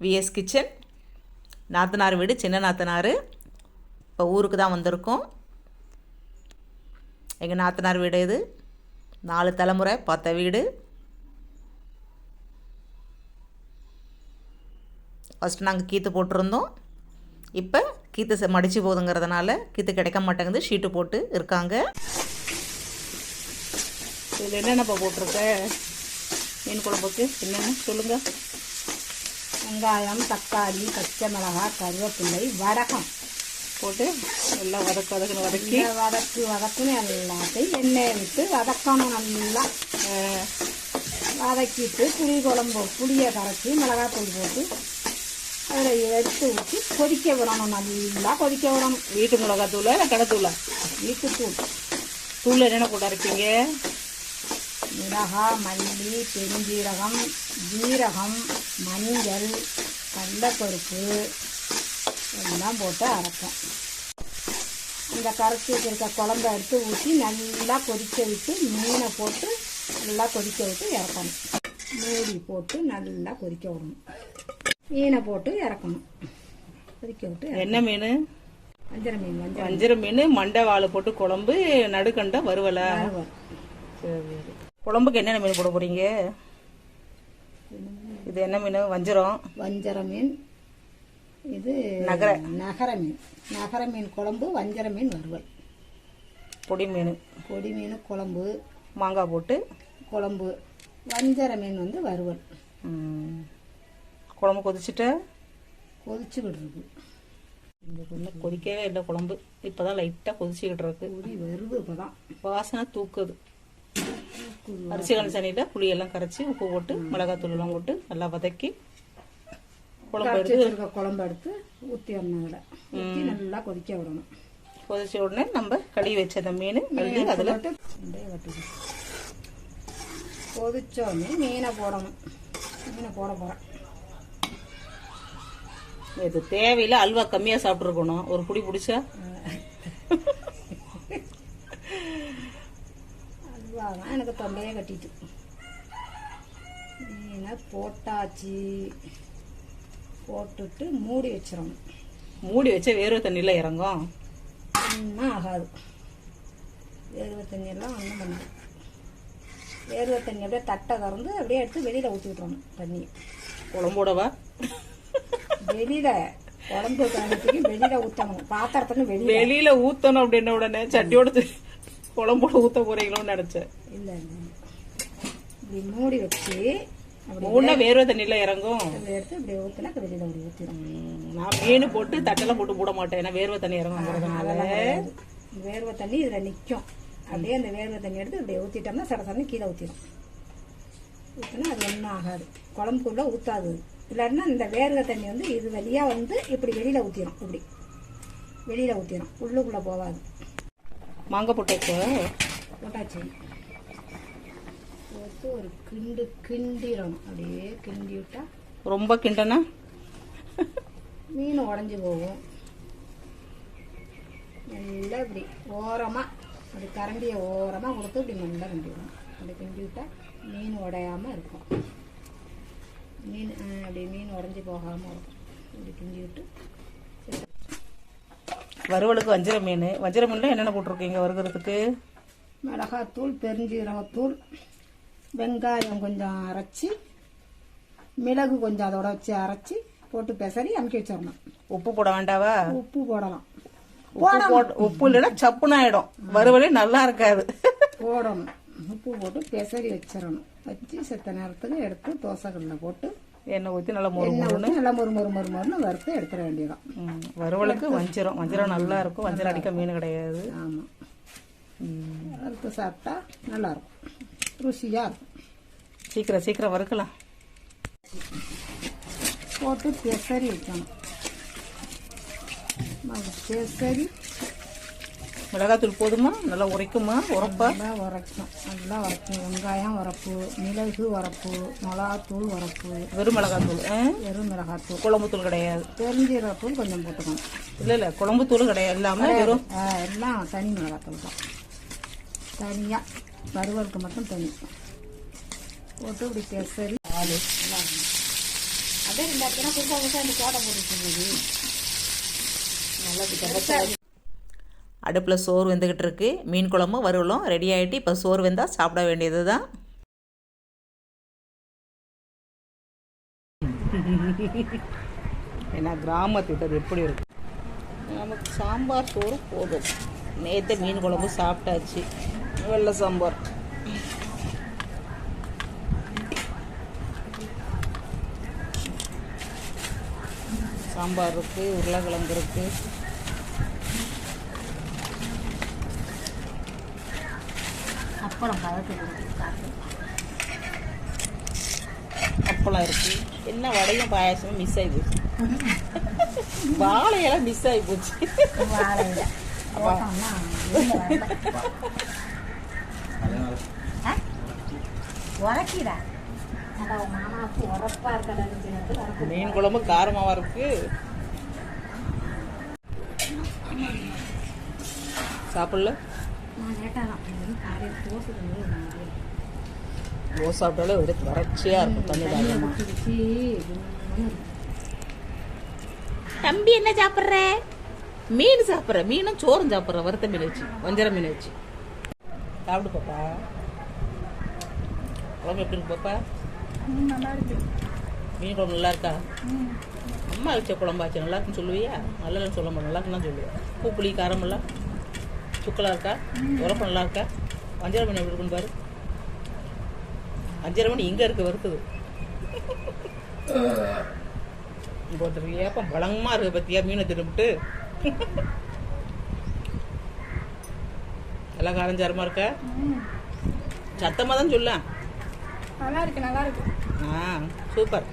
Vs kitchen நாத்தனார் வீடு சின்ன நாத்தனார். இப்போ ஊருக்கு தான் வந்திருக்கோம். எங்கள் நாத்தனார் வீடு இது. நாலு தலைமுறை பார்த்த வீடு. ஃபஸ்ட்டு நாங்கள் கீத்து போட்டிருந்தோம். இப்போ கீத்து செ- மடிச்சு போகுதுங்கிறதுனால கீத்து கிடைக்க மாட்டேங்குது. ஷீட்டு போட்டு இருக்காங்க. இதில் என்னென்னப்பா போட்டிருக்க? மீன் குழம்புக்கு என்னென்ன சொல்லுங்கள் வெங்காயம் தக்காளி பச்சை மிளகாய் கருவேப்பிள்ளை வடகம் போட்டு எல்லாம் வதக்கு வதக்குன்னு வதக்கி. வதக்கு வதக்குன்னு எல்லாத்தையும் எண்ணெயை விட்டு வதக்கணும் நல்லா வதக்கிட்டு புளி குழம்பு புளியை கரைச்சி மிளகாய் தூள் போட்டு அதில் எடுத்து ஊற்றி கொதிக்க விடணும் நல்லா கொதிக்க விடணும். வீட்டு மிளகாத்தூளா இல்லை கடைத்தூளா? வீட்டுத்தூள். தூள் என்னென்ன போட்டு அரைப்பீங்க? மிளகாய் மல்லி பெருஞ்சீரகம் ஜீரகம் மஞ்சள் கடலப்பருப்பு எல்லாம் போட்டு அரைப்போம். அந்த கரைச்சி வச்சிருக்க குழம்ப எடுத்து ஊற்றி நல்லா கொதிக்க விட்டு மீனை போட்டு நல்லா கொதிக்க விட்டு இறக்கணும். மூடி போட்டு நல்லா கொதிக்க விடணும். மீனை போட்டு இறக்கணும். கொதிக்க விட்டு. என்ன மீன்? வஞ்சர மீன் வஞ்சர வஞ்சிர மீன். மண்டை வாழை போட்டு குழம்பு நடுக்கண்டா வறுவல். சரி. குழம்புக்கு என்னென்ன மீன் போட போறீங்க? இது என்ன மீன்? வஞ்சிரம். வஞ்சர மீன். இது நகர. நகர மீன். நகர மீன் குழம்பு வஞ்சர மீன் வறுவல். பொடி மீன். பொடி மீன் குழம்பு. மாங்காய் போட்டு. குழம்பு. வஞ்சர மீன் வந்து வறுவல். குழம்பு கொதிச்சுட்டு? கொதிச்சு விடுறது. கொதிக்கவே இல்லை குழம்பு. இப்போதான் லைட்டாக கொதிச்சுக்கிட்டு இருக்கு. கொதி வருது இப்போதான். வாசனை தூக்குது. அரிசி கலசனியில் புளியெல்லாம் கரைச்சி உப்பு போட்டு மிளகாத்தூள் எல்லாம் போட்டு நல்லா வதக்கி குழம்பு எடுத்து குழம்பு எடுத்து ஊற்றிடணும் அதில் ஊற்றி நல்லா கொதிக்க விடணும். கொதிச்ச உடனே நம்ம கழுவி வச்ச அந்த மீன் அதில் அப்படியே வட்டிக்கணும். கொதிச்சோடனே மீனை போடணும். மீனை போட போகிறேன் இது தேவையில்ல அல்வா கம்மியாக சாப்பிட்ருக்கணும் ஒரு புடி பிடிச்சா அதுவாதான் எனக்கு தொண்டையே கட்டிட்டு. மீனை போட்டாச்சு? போட்டுட்டு மூடி வச்சிடணும். மூடி வச்சா வேர்வை தண்ணியில் இறங்கும்? ஒன்றும் ஆகாது. வேர்வை தண்ணியெல்லாம் ஒன்றும் பண்ணாது. வேர்வை தண்ணி அப்படியே தட்டை திறந்து அப்படியே எடுத்து வெளியில் ஊற்றி விட்றணும் தண்ணி குழம்போடவா? வெளியில் குழம்பு தண்ணிக்கு வெளியில் ஊற்றணும் பாத்திரத்துக்கு வெளியில். வெளியில ஊத்தணும் அப்படின்ன உடனே சட்டியோட குழம்போட ஊத்த போறீங்களோன்னு நினைச்சேன். இல்லை இப்படி மூடி வச்சு மூணா வேர்வை தண்ணியில் இறங்கும். எடுத்து இப்படி ஊற்றினா வெளியில் அப்படி ஊற்றிடும் ம், நான் மீன் போட்டு தட்டெல்லாம் போட்டு போட மாட்டேன். ஏன்னா வேர்வை தண்ணி இறங்குங்கிறதுனால வேர்வை தண்ணி இதில் நிற்கும் அப்படியே அந்த வேர்வை தண்ணி எடுத்து இப்படி ஊற்றிட்டோம்னா சட சடன்னு கீழே ஊற்றிடும் ஊற்றினா அது ஒன்றும் ஆகாது. குழம்புக்குள்ளே ஊற்றாது இல்லைன்னா இந்த வேர்வை தண்ணி வந்து இது வழியாக வந்து இப்படி வெளியில் ஊற்றிடும் இப்படி. வெளியில் ஊற்றிடும் உள்ளுக்குள்ளே போகாது. மாங்காய் போட்டேக்கு போட்டாச்சு. போட்டு ஒரு கிண்டு கிண்டிடணும் அப்படியே கிண்டி விட்டா ரொம்ப கிண்டனா? மீன் உடஞ்சி போகும். நல்லா இப்படி ஓரமாக அப்படி கரண்டியை ஓரமாக கொடுத்து இப்படி நல்லா கிண்டி விடணும் அப்படி கிண்டி விட்டா மீன் உடையாம இருக்கும். மீன் அப்படி மீன் உடஞ்சி போகாமல் இருக்கும். இப்படி கிண்டி விட்டு வறுவலுக்கு வஞ்சிர மீன். வஞ்சிர மீன்ல என்னென்ன போட்டிருக்கீங்க வறுக்கிறதுக்கு? மிளகாத்தூள் பெருஞ்சீரகத்தூள் வெங்காயம் கொஞ்சம் அரைச்சி மிளகு கொஞ்சம் அதோட வச்சு அரைச்சி போட்டு பெசரி அமுக்கி வச்சிடணும். உப்பு போட வேண்டாவா? உப்பு போடலாம். உப்பு போட்டு உப்பு இல்லைன்னா சப்புன்னு ஆயிடும். வறுவலே நல்லா இருக்காது. போடணும். உப்பு போட்டு பெசரி வச்சிடணும். வச்சு செத்த நேரத்துக்கு எடுத்து தோசைக்கல்லில் போட்டு எண்ணெய் ஊற்றி நல்லா மொறு ஊற்றி நல்லா மொறு மொறு மொறு மொறுன்னு வறுத்து எடுத்துட வேண்டியதான் வறுவலுக்கு வஞ்சிரம். வஞ்சிரம் நல்லா இருக்கும் வஞ்சிரம் அடிக்க மீன் கிடையாது. ஆமாம் வறுத்து சாப்பிட்டா நல்லாயிருக்கும். ருசியாக இருக்கும். சீக்கிரம் சீக்கிரம் வறுக்கலாம். போட்டு பெசரி வைக்கணும். பெசரி மிளகாத்தூள் போதுமா? நல்லா உரைக்குமா? உரப்பா? நல்லா உரைக்கும் நல்லா உரைக்கும் வெங்காயம் உரப்பு மிளகு உரப்பு மிளகாத்தூள் உரப்பு. வெறும் மிளகாத்தூள்? வெறும் மிளகாத்தூள். குழம்பு தூள் கிடையாது. பெருஞ்சீரகத்தூள் கொஞ்சம் போட்டுக்கணும். இல்லை இல்லை குழம்பு தூள் கிடையாது. எல்லாமே வெறும் எல்லாம் தனி மிளகாத்தூள் தான். தனியாக வறுவலுக்கு மட்டும் தனி. போட்டு இப்படி பெசரி நல்லா இருக்கும். அப்படியே ரெண்டாச்சுன்னா புதுசாக புதுசாக இந்த கோட்டை போட்டுருக்குது நல்லது அடுப்பில் சோறு வெந்துக்கிட்டு இருக்கு மீன் குழம்பும் வறுவலும் ரெடி ஆகிட்டு இப்போ சோறு வெந்தால் சாப்பிட வேண்டியது தான் ஏன்னா கிராமத்து இது எப்படி இருக்கு? நமக்கு சாம்பார் சோறு போதும். நேற்று மீன் குழம்பு சாப்பிட்டாச்சு. வெள்ளை சாம்பார். சாம்பார் இருக்குது உருளைக்கிழங்கு இருக்குது அப்பளம் அப்பளம் இருக்கு. என்ன வடையும் பாயாசமும் மிஸ் ஆகி போச்சு. வாழையெல்லாம் மிஸ் ஆகி போச்சு? உரைக்கிடா. மீன் குழம்பு காரமாவா இருக்கு? சாப்பிடல? நான் லேட்டாக தான் காலையில் தோசை ஓ சாப்பிட்டாலும் எடுத்து வறட்சியா இருக்கும் தண்ணி தாகமா. தம்பி என்ன சாப்பிட்ற? மீன் சாப்பிட்ற. மீனும் சோறும் சாப்பிட்ற. வறுத்த மீன் வச்சு வஞ்சர மீன் வச்சு. சாப்பிடு பாப்பா. குழம்பு எப்படி இருக்கு பாப்பா? நல்லா இருக்கு. மீன் குழம்பு நல்லா இருக்கா? அம்மா வச்ச குழம்பாச்சு நல்லா இருக்குன்னு சொல்லுவியா? நல்லா சொல்ல மாட்டேன். நல்லா இருக்குன்னு சொல்லுவேன். பூ புளி காரம் எல்லாம் சுக்கலா இருக்கா? உரப்பு நல்லா இருக்கா? வஞ்சர மீன் எப்படி இருக்குன்னு பாரு. வஞ்சர மீன் இங்க இருக்கு வறுக்குது. போட்டு ஏப்பம் பலங்கமா இருக்கு பத்தியா? மீனை திரும்பிட்டு எல்லாம் காரஞ்சாரமா இருக்கா? சத்தமா தான் சொல்ல நல்லா இருக்கு நல்லா இருக்கு. ஆ சூப்பர்.